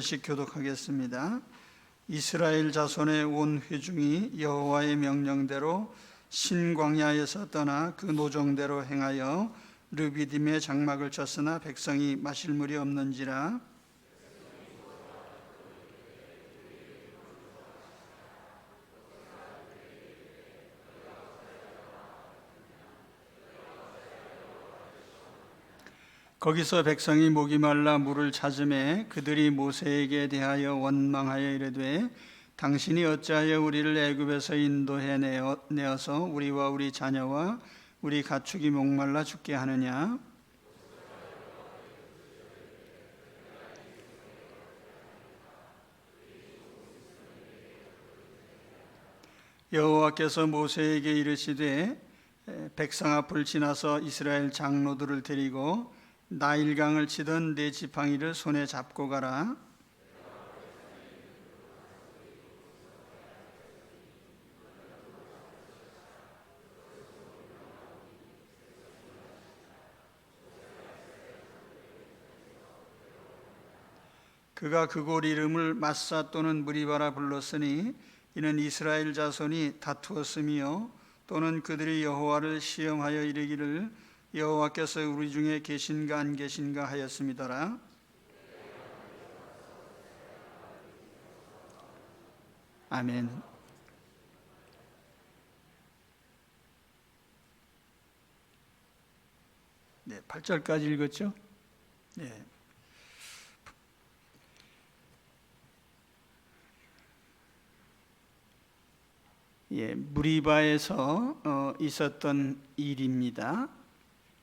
씩 교독하겠습니다. 이스라엘 자손의 온 회중이 여호와의 명령대로 신광야에서 떠나 그 노정대로 행하여 르비딤의 장막을 쳤으나 백성이 마실 물이 없는지라 거기서 백성이 목이 말라 물을 찾음에 그들이 모세에게 대하여 원망하여 이르되 당신이 어찌하여 우리를 애굽에서 인도해 내어- 내어서 우리와 우리 자녀와 우리 가축이 목말라 죽게 하느냐? 여호와께서 모세에게 이르시되 에, 백성 앞을 지나서 이스라엘 장로들을 데리고 나일강을 치던 네 지팡이를 손에 잡고 가라. 그가 그곳 이름을 마사 또는 무리바라 불렀으니 이는 이스라엘 자손이 다투었으며 또는 그들이 여호와를 시험하여 이르기를 여호와께서 우리 중에 계신가 안 계신가 하였습니다라. 아멘. 네, 8절까지 읽었죠? 네. 예, 무리바에서 어, 있었던 일입니다.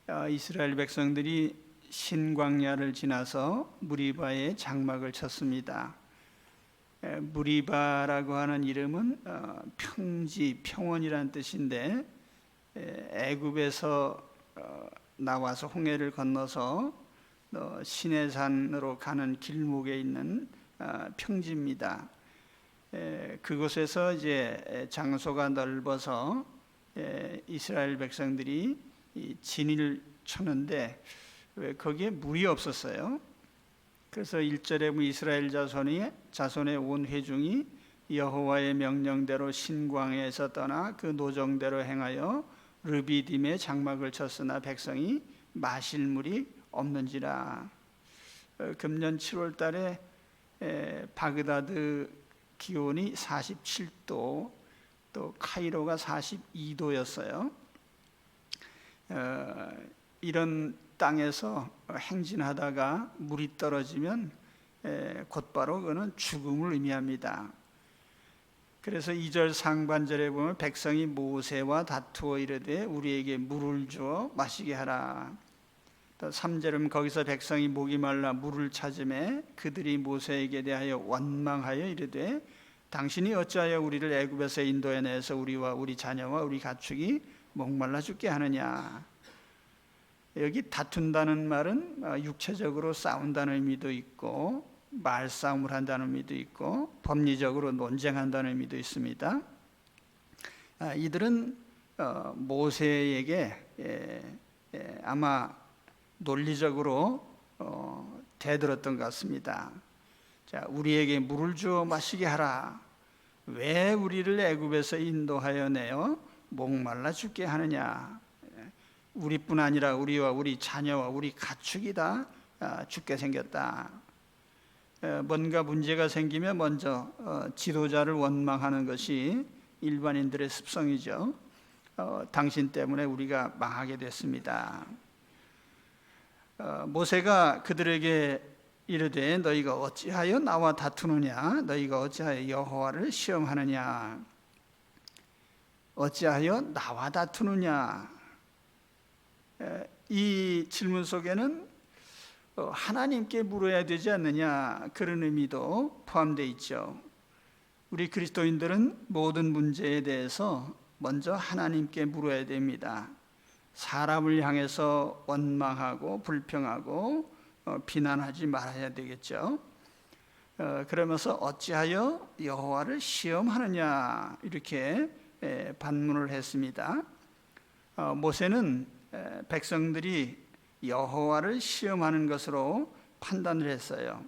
어, 이스라엘 백성들이 신광야를 지나서 무리바에 장막을 쳤습니다. 에, 무리바라고 하는 이름은 어, 평지, 평원이란 뜻인데 에, 애굽에서 어, 나와서 홍해를 건너서 어, 시내산으로 가는 길목에 있는 어, 평지입니다. 에, 그곳에서 이제 장소가 넓어서 에, 이스라엘 백성들이 이 진을 쳤는데 왜 거기에 물이 없었어요. 그래서 1절에 보면 이스라엘 자손이 자손의 온 회중이 여호와의 명령대로 신광에서 떠나 그 노정대로 행하여 르비딤의 장막을 쳤으나 백성이 마실 물이 없는지라. 어, 금년 7월 달에 에, 바그다드 기온이 47도 또 카이로가 42도였어요. 어, 이런 땅에서 행진하다가 물이 떨어지면 에, 곧바로 그는 죽음을 의미합니다. 그래서 2절 상반절에 보면 백성이 모세와 다투어 이르되 우리에게 물을 주어 마시게 하라. 또 3절은 거기서 백성이 목이 말라 물을 찾음에 그들이 모세에게 대하여 원망하여 이르되 당신이 어찌하여 우리를 애굽에서 인도해 내서 우리와 우리 자녀와 우리 가축이 목말라 죽게 하느냐. 여기 다툰다는 말은 어, 육체적으로 싸운다는 의미도 있고 말싸움을 한다는 의미도 있고 법리적으로 논쟁한다는 의미도 있습니다. 아, 이들은 어, 모세에게 예, 예, 아마 논리적으로 어, 대들었던 것 같습니다. 자, 우리에게 물을 주어 마시게 하라. 왜 우리를 애굽에서 인도하여 내어 목말라 죽게 하느냐? 우리뿐 아니라 우리와 우리 자녀와 우리 가축이 다 아, 죽게 생겼다. 에, 뭔가 문제가 생기면 먼저 어, 지도자를 원망하는 것이 일반인들의 습성이죠. 어, 당신 때문에 우리가 망하게 됐습니다. 어, 모세가 그들에게 이르되 너희가 어찌하여 나와 다투느냐 너희가 어찌하여 여호와를 시험하느냐 어찌하여 나와 다투느냐 에, 이 질문 속에는 어, 하나님께 물어야 되지 않느냐 그런 의미도 포함되어 있죠. 우리 그리스도인들은 모든 문제에 대해서 먼저 하나님께 물어야 됩니다. 사람을 향해서 원망하고 불평하고 어, 비난하지 말아야 되겠죠. 어, 그러면서 어찌하여 여호와를 시험하느냐 이렇게 에, 반문을 했습니다. 어, 모세는 에, 백성들이 여호와를 시험하는 것으로 판단을 했어요.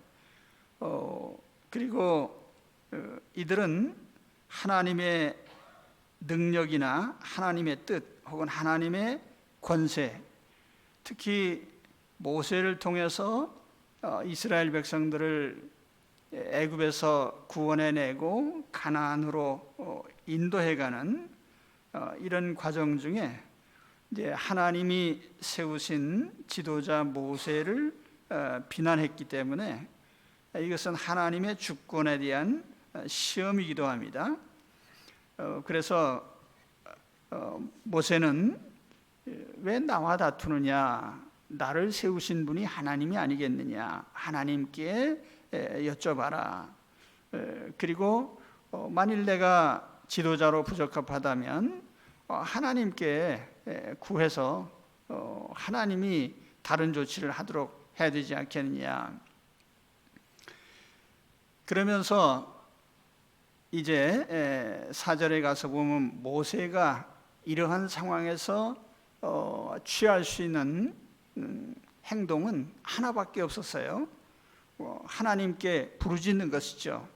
어, 그리고 어, 이들은 하나님의 능력이나 하나님의 뜻 혹은 하나님의 권세, 특히 모세를 통해서 어, 이스라엘 백성들을 애굽에서 구원해내고 가나안으로 어, 인도해가는 어, 이런 과정 중에 이제 하나님이 세우신 지도자 모세를 어, 비난했기 때문에 이것은 하나님의 주권에 대한 어, 시험이기도 합니다. 어, 그래서 어, 모세는 왜 나와 다투느냐? 나를 세우신 분이 하나님이 아니겠느냐? 하나님께 에, 여쭤봐라. 에, 그리고 어, 만일 내가 지도자로 부적합하다면 어, 하나님께 에, 구해서 어, 하나님이 다른 조치를 하도록 해야 되지 않겠느냐? 그러면서 이제 에, 사절에 가서 보면 모세가 이러한 상황에서 어, 취할 수 있는 음, 행동은 하나밖에 없었어요. 어, 하나님께 부르짖는 것이죠.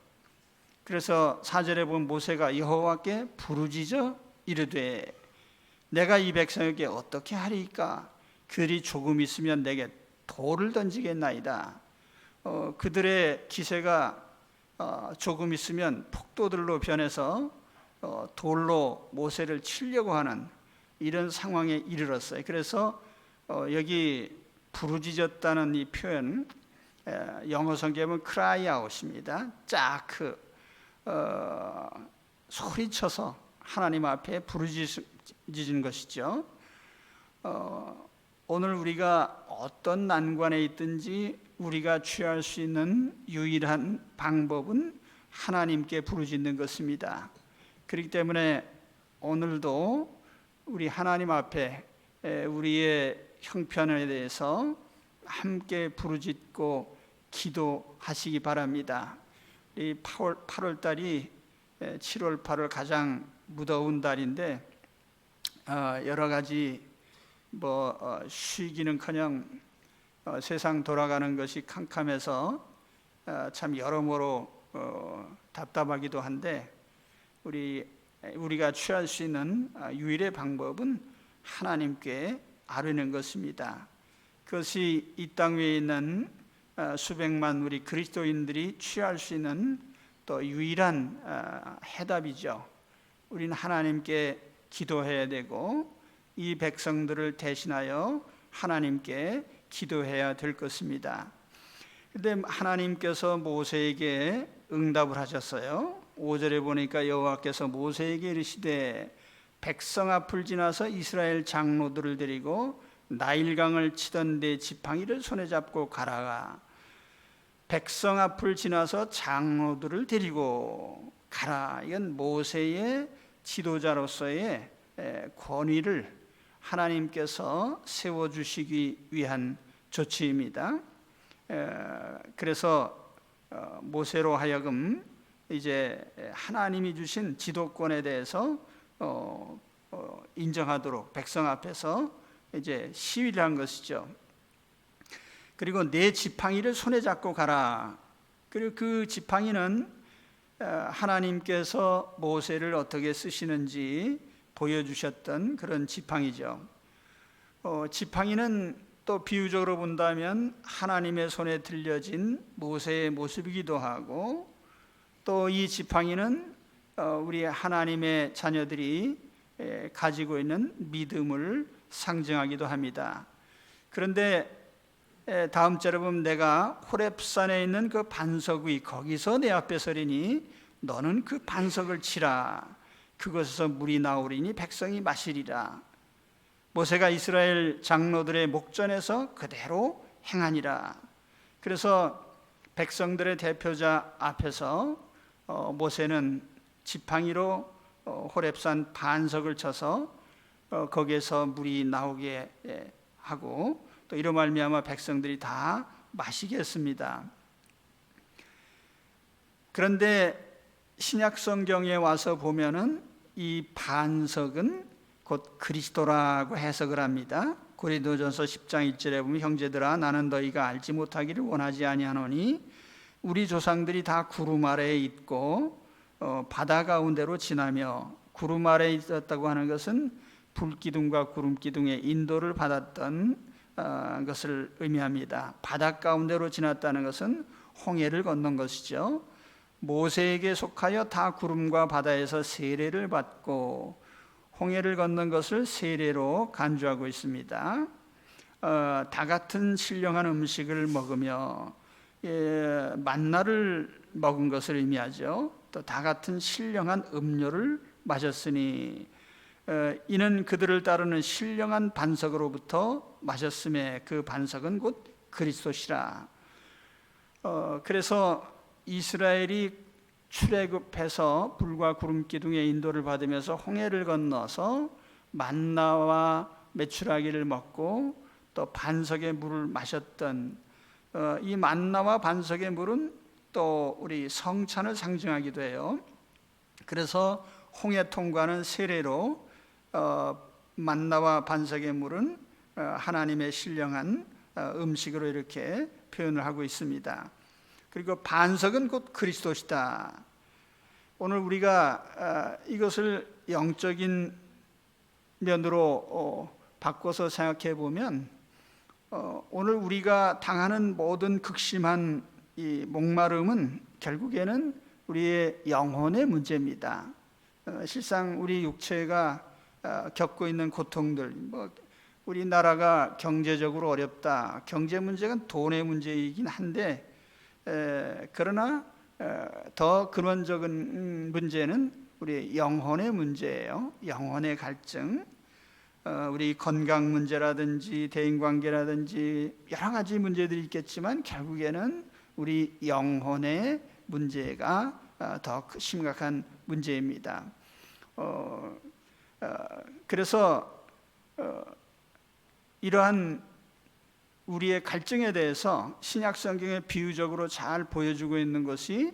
그래서 사절에 보면 모세가 여호와께 부르짖어 이르되 내가 이 백성에게 어떻게 하리까? 그들이 조금 있으면 내게 돌을 던지겠나이다. 어, 그들의 기세가 어, 조금 있으면 폭도들로 변해서 어, 돌로 모세를 치려고 하는 이런 상황에 이르렀어요. 그래서 어, 여기 부르짖었다는 이 표현 에, 영어 성경은 cry out입니다. 짝 어, 소리쳐서 하나님 앞에 부르짖은 것이죠. 어, 오늘 우리가 어떤 난관에 있든지 우리가 취할 수 있는 유일한 방법은 하나님께 부르짖는 것입니다. 그렇기 때문에 오늘도 우리 하나님 앞에 우리의 형편에 대해서 함께 부르짖고 기도하시기 바랍니다. 이 8월, 8월 달이 7월 8월 가장 무더운 달인데 어, 여러 가지 뭐 어, 쉬기는커녕 어, 세상 돌아가는 것이 캄캄해서 참 여러모로 답답하기도 한데 우리 우리가 취할 수 있는 유일의 방법은 하나님께 아뢰는 것입니다. 그것이 이 땅 위에 있는 수백만 우리 그리스도인들이 취할 수 있는 또 유일한 해답이죠. 우리는 하나님께 기도해야 되고 이 백성들을 대신하여 하나님께 기도해야 될 것입니다. 근데 하나님께서 모세에게 응답을 하셨어요. 5절에 보니까 여호와께서 모세에게 이르시되 백성 앞을 지나서 이스라엘 장로들을 데리고 나일강을 치던 내 지팡이를 손에 잡고 가라가 백성 앞을 지나서 장로들을 데리고 가라. 이건 모세의 지도자로서의 권위를 하나님께서 세워 주시기 위한 조치입니다. 그래서 어, 모세로 하여금 이제 하나님이 주신 지도권에 대해서 어, 어, 인정하도록 백성 앞에서 이제 시위를 한 것이죠. 그리고 내 지팡이를 손에 잡고 가라. 그리고 그 지팡이는 하나님께서 모세를 어떻게 쓰시는지 보여주셨던 그런 지팡이죠. 어, 지팡이는 또 비유적으로 본다면 하나님의 손에 들려진 모세의 모습이기도 하고 또 이 지팡이는 어, 우리 하나님의 자녀들이 가지고 있는 믿음을 상징하기도 합니다. 그런데 다음 절에 보면 내가 호렙산에 있는 그 반석 위 거기서 내 앞에 서리니 너는 그 반석을 치라. 그것에서 물이 나오리니 백성이 마시리라. 모세가 이스라엘 장로들의 목전에서 그대로 행하니라. 그래서 백성들의 대표자 앞에서 어, 모세는 지팡이로 어, 호렙산 반석을 쳐서 어, 거기에서 물이 나오게 하고 또 이로 말미암아 백성들이 다 마시겠습니다. 그런데 신약 성경에 와서 보면은 이 반석은 곧 그리스도라고 해석을 합니다. 고린도전서 10장 1절에 보면 형제들아 나는 너희가 알지 못하기를 원하지 아니하노니 우리 조상들이 다 구름 아래에 있고 어, 바다 가운데로 지나며 구름 아래에 있었다고 하는 것은 불기둥과 구름 기둥의 인도를 받았던 어, 것을 의미합니다. 바다 가운데로 지났다는 것은 홍해를 건넌 것이죠. 모세에게 속하여 다 구름과 바다에서 세례를 받고 홍해를 건넌 것을 세례로 간주하고 있습니다. 어, 다 같은 신령한 음식을 먹으며 예, 만나를 먹은 것을 의미하죠. 또 다 같은 신령한 음료를 마셨으니 어, 이는 그들을 따르는 신령한 반석으로부터 마셨음에 그 반석은 곧 그리스도시라. 어, 그래서 이스라엘이 출애굽해서 불과 구름 기둥의 인도를 받으면서 홍해를 건너서 만나와 메추라기를 먹고 또 반석의 물을 마셨던 어, 이 만나와 반석의 물은 또 우리 성찬을 상징하기도 해요. 그래서 홍해 통과는 세례로 어, 만나와 반석의 물은 어, 하나님의 신령한 어, 음식으로 이렇게 표현을 하고 있습니다. 그리고 반석은 곧 그리스도시다. 오늘 우리가 어, 이것을 영적인 면으로 어, 바꿔서 생각해 보면 어, 오늘 우리가 당하는 모든 극심한 이 목마름은 결국에는 우리의 영혼의 문제입니다. 어, 실상 우리 육체가 어, 겪고 있는 고통들, 뭐 우리나라가 경제적으로 어렵다. 경제 문제가 돈의 문제이긴 한데, 에, 그러나 에, 더 근원적인 문제는 우리 영혼의 문제예요. 영혼의 갈증. 어, 우리 건강 문제라든지 대인 관계라든지 여러 가지 문제들이 있겠지만 결국에는 우리 영혼의 문제가 어, 더 심각한 문제입니다. 어, 어, 그래서 어, 이러한 우리의 갈증에 대해서 신약 성경에 비유적으로 잘 보여주고 있는 것이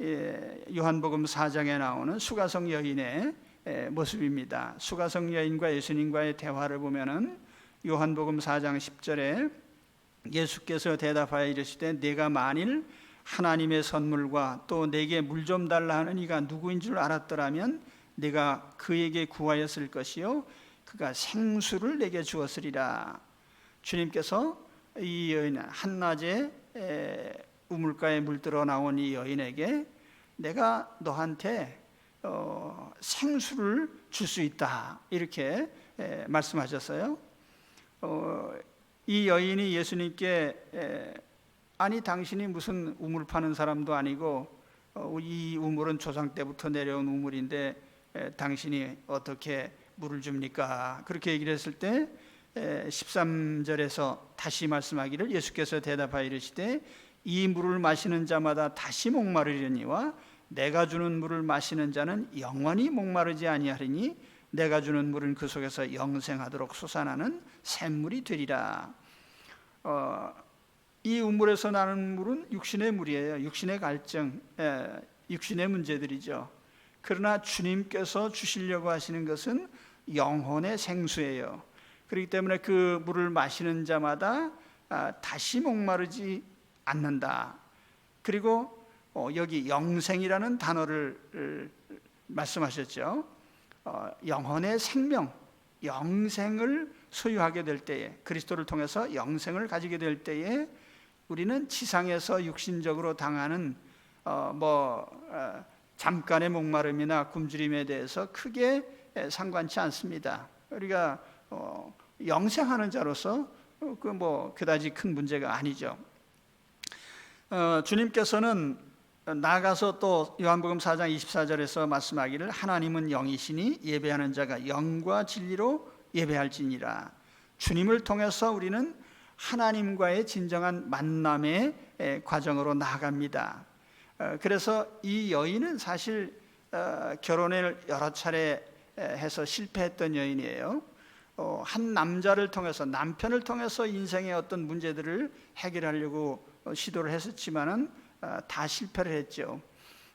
예, 요한복음 4장에 나오는 수가성 여인의 예, 모습입니다. 수가성 여인과 예수님과의 대화를 보면은 요한복음 4장 10절에 예수께서 대답하여 이르시되 내가 만일 하나님의 선물과 또 내게 물 좀 달라 하는 이가 누구인 줄 알았더라면 내가 그에게 구하였을 것이요 그가 생수를 내게 주었으리라. 주님께서 이 여인 한낮에 에, 우물가에 물들어 나온 이 여인에게 내가 너한테 어, 생수를 줄 수 있다 이렇게 에, 말씀하셨어요. 어, 이 여인이 예수님께 에, 아니 당신이 무슨 우물 파는 사람도 아니고 어, 이 우물은 조상 때부터 내려온 우물인데 에, 당신이 어떻게 물을 줍니까? 그렇게 얘기를 했을 때 에, 13절에서 다시 말씀하기를 예수께서 대답하여 이르시되 이 물을 마시는 자마다 다시 목마르려니와 내가 주는 물을 마시는 자는 영원히 목마르지 아니하리니 내가 주는 물은 그 속에서 영생하도록 솟아나는 샘물이 되리라. 어, 이 우물에서 나는 물은 육신의 물이에요. 육신의 갈증, 에, 육신의 문제들이죠. 그러나 주님께서 주시려고 하시는 것은 영혼의 생수예요. 그렇기 때문에 그 물을 마시는 자마다 아, 다시 목마르지 않는다. 그리고 어, 여기 영생이라는 단어를 을, 말씀하셨죠. 어, 영혼의 생명, 영생을 소유하게 될 때에 그리스도를 통해서 영생을 가지게 될 때에 우리는 지상에서 육신적으로 당하는 어, 뭐 어, 잠깐의 목마름이나 굶주림에 대해서 크게 에, 상관치 않습니다. 우리가 어, 영생하는 자로서 어, 그뭐 그다지 큰 문제가 아니죠. 어, 주님께서는 나가서 또 요한복음 4장 24절에서 말씀하기를 하나님은 영이시니 예배하는 자가 영과 진리로 예배할지니라. 주님을 통해서 우리는 하나님과의 진정한 만남의 에, 과정으로 나아갑니다. 어, 그래서 이 여인은 사실 어, 결혼을 여러 차례 에, 해서 실패했던 여인이에요. 어, 한 남자를 통해서 남편을 통해서 인생의 어떤 문제들을 해결하려고 어, 시도를 했었지만은 어, 다 실패를 했죠.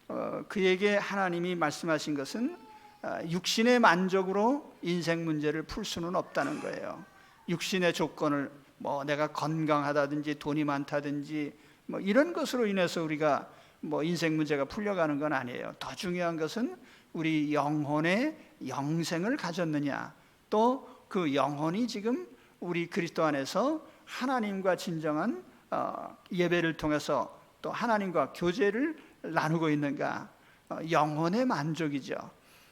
어, 그에게 하나님이 말씀하신 것은 어, 육신의 만족으로 인생 문제를 풀 수는 없다는 거예요. 육신의 조건을 뭐 내가 건강하다든지 돈이 많다든지 뭐 이런 것으로 인해서 우리가 뭐 인생 문제가 풀려가는 건 아니에요. 더 중요한 것은 우리 영혼의 영생을 가졌느냐, 또 그 영혼이 지금 우리 그리스도 안에서 하나님과 진정한 어, 예배를 통해서 또 하나님과 교제를 나누고 있는가, 어, 영혼의 만족이죠.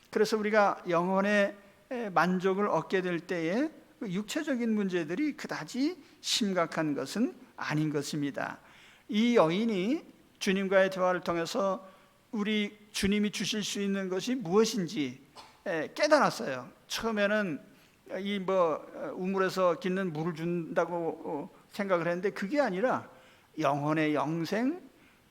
그래서 우리가 영혼의 에, 만족을 얻게 될 때에 그 육체적인 문제들이 그다지 심각한 것은 아닌 것입니다. 이 여인이 주님과의 대화를 통해서 우리 주님이 주실 수 있는 것이 무엇인지 에, 깨달았어요. 처음에는 이 뭐 우물에서 기는 물을 준다고 어, 생각을 했는데 그게 아니라 영혼의 영생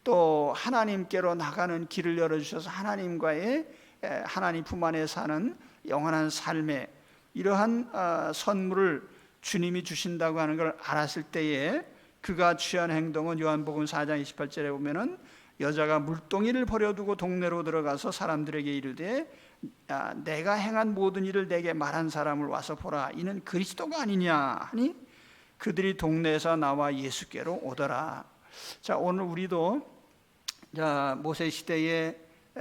또 하나님께로 나가는 길을 열어 주셔서 하나님과의 에, 하나님 품 안에 사는 영원한 삶의 이러한 아, 선물을 주님이 주신다고 하는 걸 알았을 때에 그가 취한 행동은 요한복음 4장 28절에 보면은 여자가 물동이를 버려두고 동네로 들어가서 사람들에게 이르되 아, 내가 행한 모든 일을 내게 말한 사람을 와서 보라 이는 그리스도가 아니냐 하니 그들이 동네에서 나와 예수께로 오더라. 자 오늘 우리도 자 모세 시대에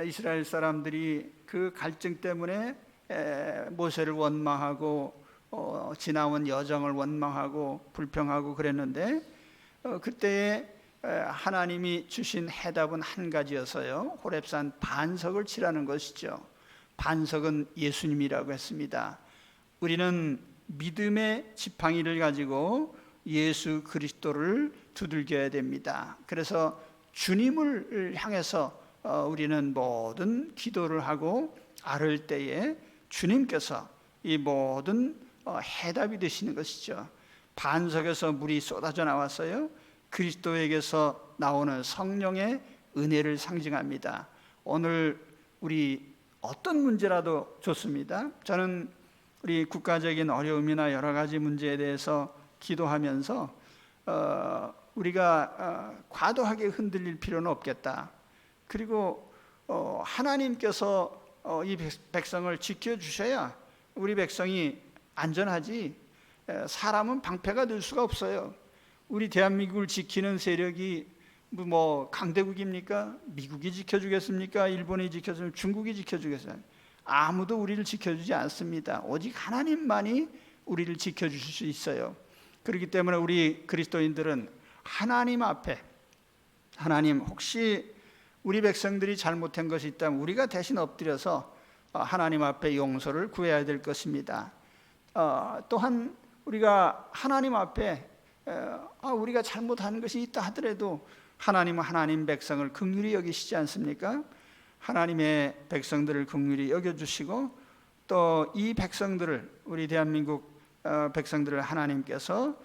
이스라엘 사람들이 그 갈증 때문에 에, 모세를 원망하고 어, 지나온 여정을 원망하고 불평하고 그랬는데 어, 그때에 에, 하나님이 주신 해답은 한 가지여서요 호렙산 반석을 치라는 것이죠. 반석은 예수님이라고 했습니다. 우리는 믿음의 지팡이를 가지고 예수 그리스도를 두들겨야 됩니다. 그래서 주님을 향해서 어, 우리는 모든 기도를 하고 아를 때에 주님께서 이 모든 어, 해답이 되시는 것이죠. 반석에서 물이 쏟아져 나왔어요. 그리스도에게서 나오는 성령의 은혜를 상징합니다. 오늘 우리 어떤 문제라도 좋습니다. 저는 우리 국가적인 어려움이나 여러 가지 문제에 대해서 기도하면서 어, 우리가 어, 과도하게 흔들릴 필요는 없겠다. 그리고 어, 하나님께서 어, 이 백성을 지켜 주셔야 우리 백성이 안전하지. 에, 사람은 방패가 될 수가 없어요. 우리 대한민국을 지키는 세력이 뭐, 뭐 강대국입니까? 미국이 지켜주겠습니까? 일본이 지켜주면 중국이 지켜주겠어요? 아무도 우리를 지켜주지 않습니다. 오직 하나님만이 우리를 지켜주실 수 있어요. 그렇기 때문에 우리 그리스도인들은 하나님 앞에 하나님 혹시 우리 백성들이 잘못한 것이 있다면 우리가 대신 엎드려서 어, 하나님 앞에 용서를 구해야 될 것입니다. 어, 또한 우리가 하나님 앞에 아, 우리가 잘못한 것이 있다 하더라도 하나님은 하나님 백성을 긍휼히 여기시지 않습니까? 하나님의 백성들을 긍휼히 여겨 주시고 또 이 백성들을 우리 대한민국 어, 백성들을 하나님께서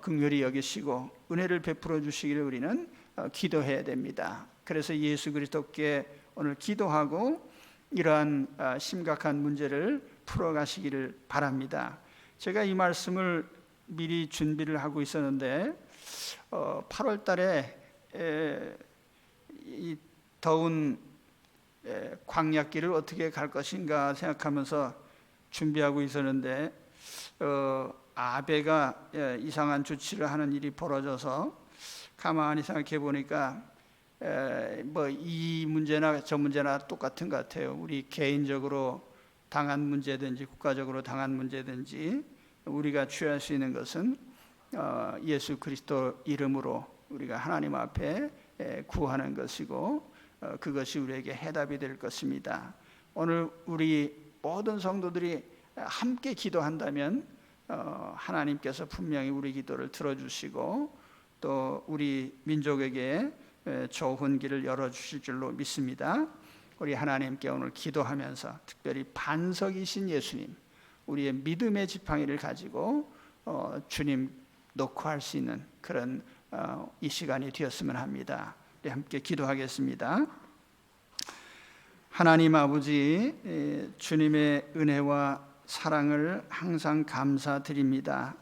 긍휼히 여기시고 은혜를 베풀어 주시기를 우리는 기도해야 됩니다. 그래서 예수 그리스도께 오늘 기도하고 이러한 아, 심각한 문제를 풀어 가시기를 바랍니다. 제가 이 말씀을 미리 준비를 하고 있었는데 8월 달에 어, 이 더운 광약길을 어떻게 갈 것인가 생각하면서 준비하고 있었는데 어, 아베가 이상한 조치를 하는 일이 벌어져서 가만히 생각해 보니까 뭐 이 문제나 저 문제나 똑같은 것 같아요. 우리 개인적으로 당한 문제든지 국가적으로 당한 문제든지 우리가 취할 수 있는 것은 어, 예수 그리스도 이름으로 우리가 하나님 앞에 구하는 것이고 어, 그것이 우리에게 해답이 될 것입니다. 오늘 우리 모든 성도들이 함께 기도한다면 어, 하나님께서 분명히 우리 기도를 들어주시고 또 우리 민족에게 좋은 길을 열어주실 줄로 믿습니다. 우리 하나님께 오늘 기도하면서 특별히 반석이신 예수님, 우리의 믿음의 지팡이를 가지고 어, 주님 놓고 할 수 있는 그런 어, 이 시간이 되었으면 합니다. 우리 함께 기도하겠습니다. 하나님 아버지, 주님의 은혜와 사랑을 항상 감사드립니다.